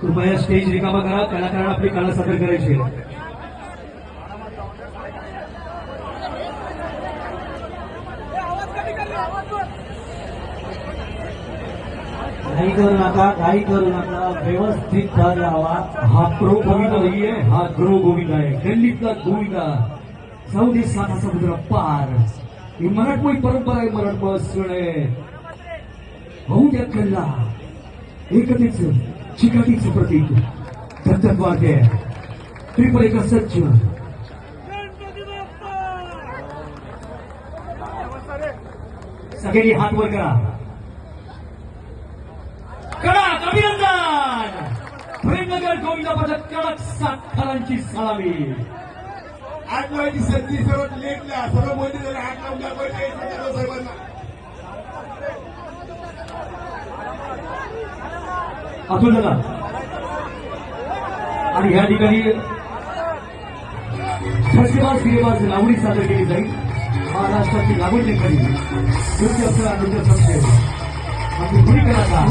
कृपया स्टेज रिकामा करा कलाकारांना आपली कला सादर करायची आहे. करू नका काही करू नका. व्यवस्थित धर लावा. हा प्रो गोविंदा नाहीये हा ग्रो गोविंदा आहे. गल्लीतला गोविंदा. चौदी साता समुद्र पार. ही मराठमोळी परंपरा आहे मराठमोळा सण आहे. होऊ द्या कल्ला एकतेच दत्तत्वाद आहे त्रिपुर एका सच्च सगळ्यांनी हात वर करा कडक अभिनंदन प्रेमनगर गोविंदा पथक कडक सातकरांची सलामी आठ लावायची संधी सर्व लेटल्या सर्व मोदी आठ लावून दाखवायचे अतुल दादा. आणि या ठिकाणी ठसकेबाज गिरेबाज लावणी सादर केली जाईल. महाराष्ट्राची लागवड लेखणी नृत्य अप्सरा नृत्य संस्थेत आणि कुणी कलाकार